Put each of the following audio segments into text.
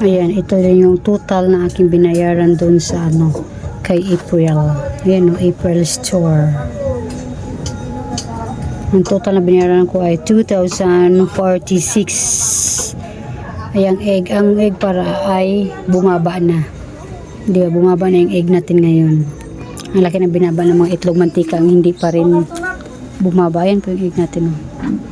Ayan, ito rin yung total na aking binayaran doon sa ano, kay April. Ayan o, April store. Ang total na binayaran ko ay 2,046. Ayan, egg. Ang egg para ay bumaba na. Di ba, bumaba na yung egg natin ngayon. Ang laki na binaba ng mga itlog mantika ang hindi pa rin bumaba. Ayan po yung egg natin. Oh.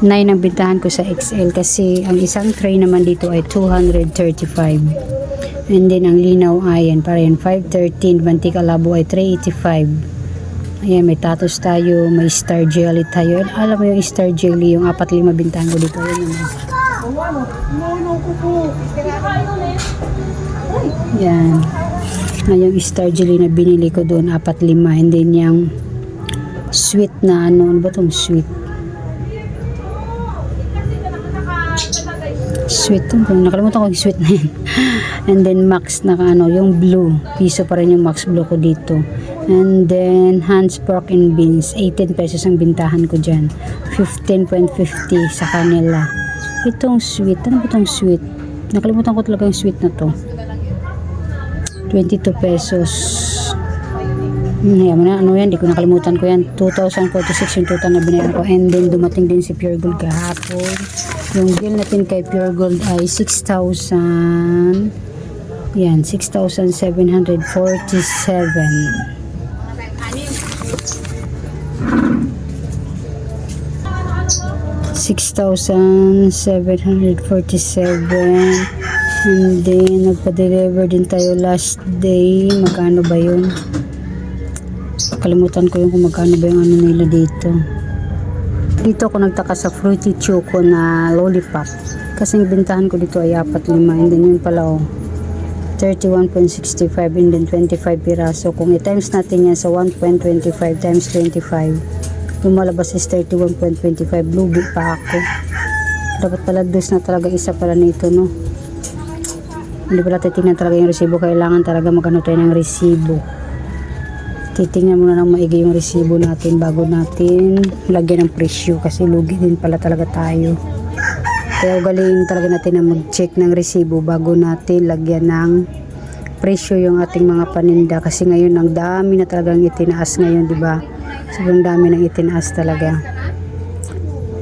9 ang bintahan ko sa XL kasi ang isang tray naman dito ay 235. And then ang linaw ay yan, para yan 513, mantika labo ay 385. Ayan, may tatos tayo, may star jelly tayo. Alam mo yung star jelly, yung 4-5 bintahan ko dito. Ayan naman. Yan. Ngayon, star jelly na binili ko doon, 4-5. And then yung sweet na ano, ano ba itong sweet? Sweet. Nakalimutan ko yung sweet na yun. And then max na ano, yung blue. Piso pa rin yung max blue ko dito. And then Hans pork and beans. 18 pesos ang bintahan ko dyan. 15.50 sa kanila. Itong sweet. Ano ba itong sweet? Nakalimutan ko talaga yung sweet na to. 22 pesos. Hmm, yan mo na, ano yan, di ko nakalimutan ko yan. 2,046 yung total na binayaran ko. And then dumating din si Pure Gold kahapon. Yung bill natin kay Pure Gold ay 6,000. Yan, 6,747. 6,747 and then nagpa-deliver din tayo last day magkano ba yun kalimutan ko yung kung magkano ba yung ano nila dito dito ako nagtaka sa fruity choco na lollipop. Kasi yung bintahan ko dito ay 4-5 and then yun pala oh 31.65 and then 25 piraso. Kung i-times natin yan sa 1.25 times 25 lumalabas is 31.25 lugi pa ako. Dapat pala dos na talaga isa pala nito no? Hindi pala titingnan talaga yung resibo. Kailangan talaga magano tayo ng resibo titingnan muna ng maigi yung resibo natin bago natin lagyan ng presyo kasi lugi din pala talaga tayo. Kaya ugaling talaga natin na mag-check ng resibo bago natin lagyan ng presyo yung ating mga paninda kasi ngayon ang dami na talagang itinaas ngayon di ba? Sobrang dami ng itinaas talaga.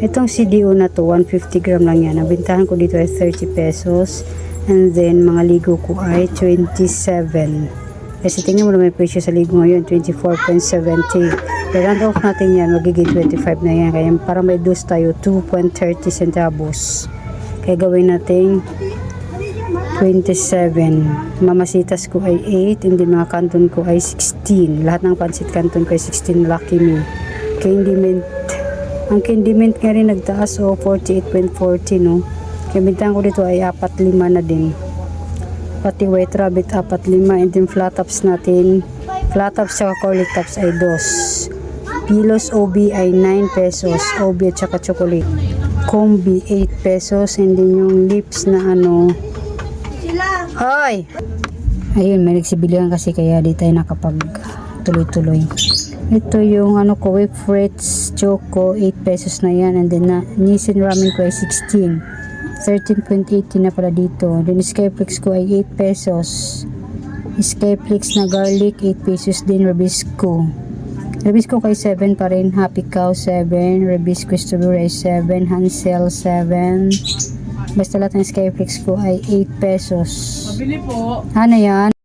Itong CDO na to 150 gram lang yan. Ang ko dito ay 30 pesos. And then mga ligo ko ay 27 kasi tingnan mo naman yung presyo sa ligo ngayon 24.70 i-round off natin yan magiging 25 na yan. Kaya para may dos tayo 2.30 centavos. Kaya gawin natin 27 mamasitas ko ay 8 and then mga kanton ko ay 16 lahat ng pansit kanton ko ay 16 lucky me. Candy mint. Ang candy mint nga rin nagtaas o 48.40 no? Kaya bintahan ko dito ay 4-5 na din pati white rabbit 4-5 and then flat tops natin flat tops saka curly tops ay 2 pilos OB ay 9 pesos OB at saka chocolate combi 8 pesos and then yung lips na ano Hoy! Ayun, may nagsibilihan kasi kaya di tayo nakapag tuloy-tuloy. Ito yung ano ko, whip fruits choco, 8 pesos na yan. And then na, Nissin ramen ko ay 16. 13.80 na pala dito. Then Skyflix ko ay 8 pesos. Skyflix na garlic, 8 pesos din. Rabisco. Rabisco kay 7 pa rin. Happy Cow 7. Rabisco strawberry ay 7. Hansel 7. Basta lahat ng Skyflix ko ay 8 pesos. Pabili po. Ano yan?